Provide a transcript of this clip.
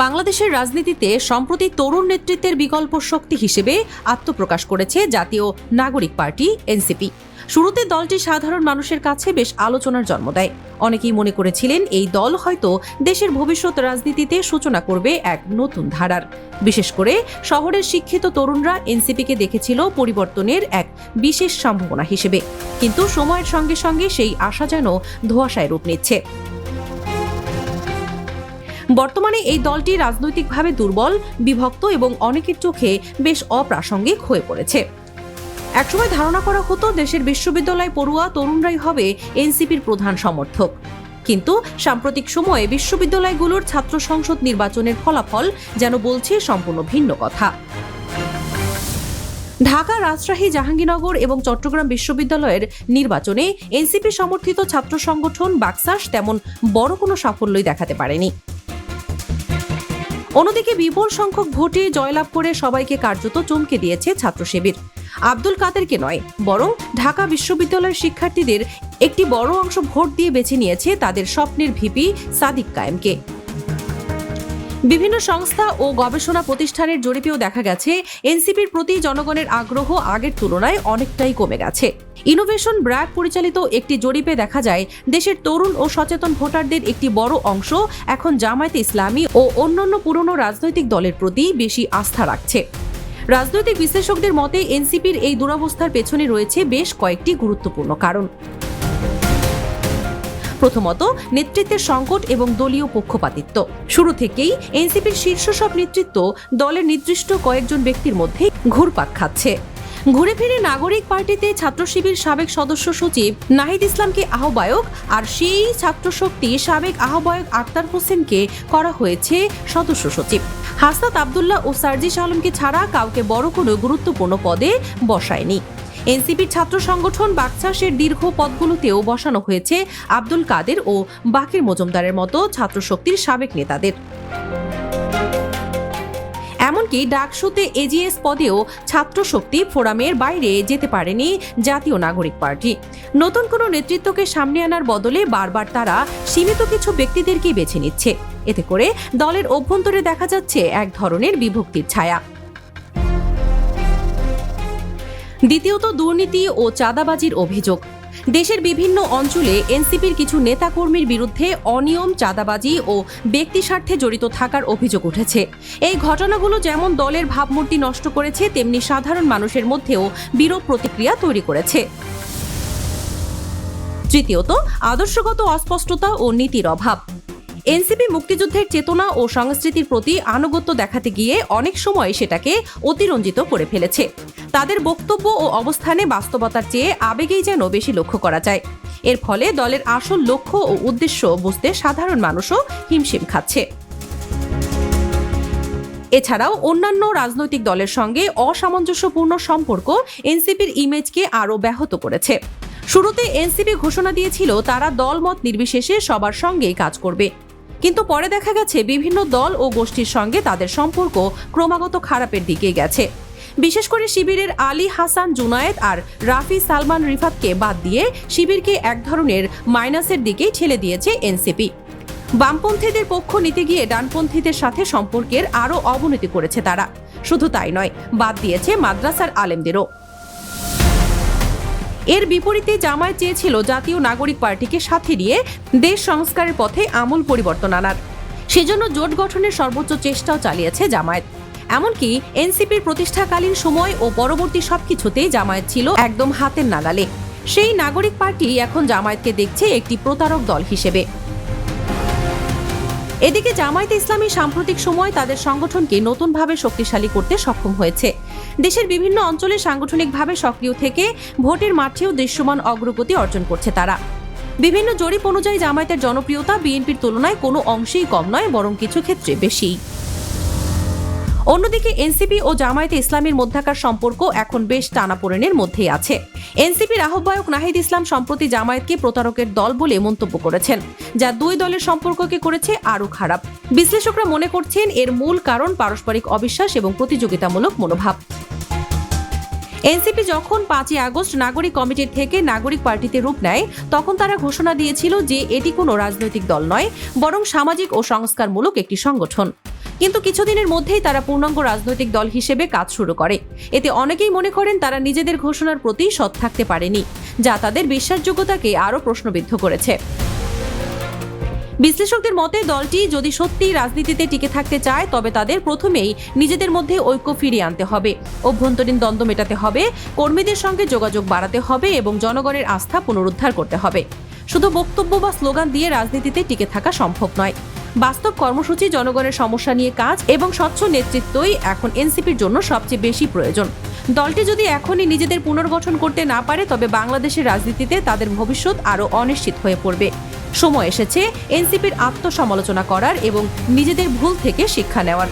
বাংলাদেশের রাজনীতিতে সম্প্রতি তরুণ নেতৃত্বের বিকল্প শক্তি হিসেবে আত্মপ্রকাশ করেছে জাতীয় নাগরিক পার্টি, এনসিপি। শুরুতে দলটি সাধারণ মানুষের কাছে বেশ আলোচনার জন্ম দেয়। অনেকেই মনে করেছিলেন এই দল হয়তো দেশের ভবিষ্যৎ রাজনীতিতে সূচনা করবে এক নতুন ধারার। বিশেষ করে শহরের শিক্ষিত তরুণরা এনসিপিকে দেখেছিল পরিবর্তনের এক বিশেষ সম্ভাবনা হিসেবে। কিন্তু সময়ের সঙ্গে সঙ্গে সেই আশা যেন ধোঁয়াশায় রূপ নিচ্ছে। বর্তমানে এই দলটি রাজনৈতিকভাবে দুর্বল, বিভক্ত এবং অনেকের চোখে বেশ অপ্রাসঙ্গিক হয়ে পড়েছে। একসময় ধারণা করা হতো দেশের বিশ্ববিদ্যালয় পড়ুয়া তরুণরাই হবে এনসিপির প্রধান সমর্থক। কিন্তু সাম্প্রতিক সময়ে বিশ্ববিদ্যালয়গুলোর ছাত্র সংসদ নির্বাচনের ফলাফল যেন বলছে সম্পূর্ণ ভিন্ন কথা। ঢাকা, রাজশাহী, জাহাঙ্গীরনগর এবং চট্টগ্রাম বিশ্ববিদ্যালয়ের নির্বাচনে এনসিপি সমর্থিত ছাত্র সংগঠন বাক্সাস তেমন বড় কোনো সাফল্যই দেখাতে পারেনি। অন্যদিকে বিপুল সংখ্যক ভোটে জয়লাভ করে সবাইকে কার্যত চমকে দিয়েছে ছাত্র শিবির আব্দুল কাদেরকে নয়, বরং ঢাকা বিশ্ববিদ্যালয়ের শিক্ষার্থীদের একটি বড় অংশ ভোট দিয়ে বেছে নিয়েছে তাদের স্বপ্নের ভিপি সাদিক কায়েমকে। বিভিন্ন সংস্থা ও গবেষণা প্রতিষ্ঠানের জরিপেও দেখা গেছে, এনসিপির প্রতি জনগণের আগ্রহ আগের তুলনায় অনেকটাই কমে গেছে। ইনোভেশন ব্র্যাক পরিচালিত একটি জরিপে দেখা যায়, দেশের তরুণ ও সচেতন ভোটারদের একটি বড় অংশ এখন জামায়াতে ইসলামী ও অন্যান্য পুরনো রাজনৈতিক দলের প্রতি বেশি আস্থা রাখছে। রাজনৈতিক বিশ্লেষকদের মতে, এনসিপির এই দুরবস্থার পেছনে রয়েছে বেশ কয়েকটি গুরুত্বপূর্ণ কারণ। প্রথমত নেতৃত্বের সংকট এবং দলীয় পক্ষপাতিত্ব। শুরু থেকেই এনসিপির শীর্ষ সব নেতৃত্ব দলের নির্দিষ্ট কয়েকজন ব্যক্তির মধ্যে ঘুরপাক খাচ্ছে। ঘুরে ফিরে নাগরিক পার্টিতে ছাত্র শিবির সাবেক সদস্য সচিব নাহিদ ইসলামকে আহ্বায়ক আর সেই ছাত্র শক্তি সাবেক আহ্বায়ক আক্তার হোসেনকে করা হয়েছে সদস্য সচিব। হাসনাত আবদুল্লাহ ও সার্জিস আলমকে ছাড়া কাউকে বড় কোনো গুরুত্বপূর্ণ পদে বসায়নি। এনসিপির ছাত্র সংগঠন বাকচাষের দীর্ঘ পদগুলোতেও বসানো হয়েছে আব্দুল কাদের ও বাকির মজুমদারের মতো ছাত্র শক্তির সাবেক নেতাদের। এমনকি ডাকসুতে এজিএস পদেও ছাত্র শক্তি ফোরামের বাইরে যেতে পারেনি জাতীয় নাগরিক পার্টি। নতুন কোনো নেতৃত্বকে সামনে আনার বদলে বারবার তারা সীমিত কিছু ব্যক্তিদেরকেই বেছে নিচ্ছে। এতে করে দলের অভ্যন্তরে দেখা যাচ্ছে এক ধরনের বিভক্তির ছায়া। দ্বিতীয়ত দুর্নীতি ও চাঁদাবাজির অভিযোগ। দেশের বিভিন্ন অঞ্চলে এনসিপির কিছু নেতাকর্মীর বিরুদ্ধে অনিয়ম, চাঁদাবাজি ও ব্যক্তি স্বার্থে জড়িত থাকার অভিযোগ উঠেছে। এই ঘটনাগুলো যেমন দলের ভাবমূর্তি নষ্ট করেছে, তেমনি সাধারণ মানুষের মধ্যেও বিরূপ প্রতিক্রিয়া তৈরি করেছে। তৃতীয়ত, আদর্শগত অস্পষ্টতা ও নীতির অভাব। এনসিপি মুক্তিযুদ্ধের চেতনা ও সংস্কৃতির প্রতি আনুগত্য দেখাতে গিয়ে অনেক সময় সেটাকে অতিরঞ্জিত করে ফেলেছে। তাদের বক্তব্য ও অবস্থানে বাস্তবতার চেয়ে আবেগেই যেন বেশি লক্ষ্য করা যায়। এর ফলে দলের আসল লক্ষ্য ও উদ্দেশ্য বুঝতে সাধারণ মানুষও হিমশিম খাচ্ছে। এছাড়াও অন্যান্য রাজনৈতিক দলের সঙ্গে অসামঞ্জস্যপূর্ণ সম্পর্ক এনসিপির ইমেজকে আরও ব্যাহত করেছে। শুরুতে এনসিপি ঘোষণা দিয়েছিল, তারা দলমত নির্বিশেষে সবার সঙ্গেই কাজ করবে। কিন্তু পরে দেখা গেছে বিভিন্ন দল ও গোষ্ঠীর সঙ্গে তাদের সম্পর্ক ক্রমাগত খারাপের দিকে গেছে। বিশেষ করে শিবিরের আলী হাসান জুনায়েদ আর রাফি সালমান রিফাতকে বাদ দিয়ে শিবিরকে এক ধরনের মাইনাসের দিকেই ঠেলে দিয়েছে এনসিপি। বামপন্থীদের পক্ষ নিতে গিয়ে ডানপন্থীদের সাথে সম্পর্কের আরও অবনতি করেছে তারা। শুধু তাই নয়, বাদ দিয়েছে মাদ্রাসার আলেমদেরও। এর বিপরীতে জামায়াত চেয়েছিল জাতীয় নাগরিক পার্টিকে সাথে নিয়ে দেশ সংস্কারের পথে আমূল পরিবর্তন আনার। সেজন্য জোট গঠনের সর্বোচ্চ চেষ্টাও চালিয়েছে জামায়াত। এমনকি এনসিপির প্রতিষ্ঠাকালীন সময় ও পরবর্তী সবকিছুতেই জামায়াত ছিল একদম হাতের নাগালে। সেই নাগরিক পার্টি এখন জামায়াতকে দেখছে একটি প্রতারক দল হিসেবে। এদিকে জামায়াতে ইসলামী সাম্প্রতিক সময় তাদের সংগঠনকে নতুনভাবে শক্তিশালী করতে সক্ষম হয়েছে। দেশের বিভিন্ন অঞ্চলে সাংগঠনিকভাবে সক্রিয় থেকে ভোটের মাঠেও দৃশ্যমান অগ্রগতি অর্জন করছে তারা। বিভিন্ন জরিপ অনুযায়ী জামায়াতের জনপ্রিয়তা বিএনপির তুলনায় কোনো অংশেই কম নয়, বরং কিছু ক্ষেত্রে বেশি অন্যদিকে এনসিপি ও জামায়াতে ইসলামের মধ্যাকার সম্পর্ক এখন বেশ টানাপোড়েনের মধ্যেই আছে। এনসিপির আহ্বায়ক নাহিদ ইসলাম সম্প্রতি জামায়াতকে প্রতারকের দল বলে মন্তব্য করেছেন, যা দুই দলের সম্পর্ককে করেছে আরও খারাপ। বিশ্লেষকরা মনে করছেন এর মূল কারণ পারস্পরিক অবিশ্বাস এবং প্রতিযোগিতামূলক মনোভাব। এনসিপি যখন পাঁচই আগস্ট নাগরিক কমিটির থেকে নাগরিক পার্টিতে রূপ নেয়, তখন তারা ঘোষণা দিয়েছিল যে এটি কোনো রাজনৈতিক দল নয়, বরং সামাজিক ও সংস্কারমূলক একটি সংগঠন। কিন্তু কিছুদিনের মধ্যেই তারা পূর্ণাঙ্গ রাজনৈতিক দল হিসেবে কাজ শুরু করে। এতে অনেকেই মনে করেন তারা নিজেদের ঘোষণার প্রতি সৎ থাকতে পারেনি, যা তাদের বিশ্বাসযোগ্যতাকে আরও প্রশ্নবিদ্ধ করেছে। বিশ্লেষকদের মতে, দলটি যদি সত্যি রাজনীতিতে টিকে থাকতে চায়, তবে তাদের প্রথমেই নিজেদের মধ্যে ঐক্য ফিরিয়ে আনতে হবে। অভ্যন্তরীণ দ্বন্দ্ব মেটাতে হবে, কর্মীদের সঙ্গে যোগাযোগ বাড়াতে হবে এবং জনগণের আস্থা পুনরুদ্ধার করতে হবে। শুধু বক্তব্য বা স্লোগান দিয়ে রাজনীতিতে টিকে থাকা সম্ভব নয়। বাস্তব কর্মসূচি, জনগণের সমস্যা নিয়ে কাজ এবং স্বচ্ছ নেতৃত্বই এখন এনসিপির জন্য সবচেয়ে বেশি প্রয়োজন। দলটি যদি এখনই নিজেদের পুনর্গঠন করতে না পারে, তবে বাংলাদেশের রাজনীতিতে তাদের ভবিষ্যৎ আরও অনিশ্চিত হয়ে পড়বে। সময় এসেছে এনসিপির আত্মসমালোচনা করার এবং নিজেদের ভুল থেকে শিক্ষা নেওয়ার।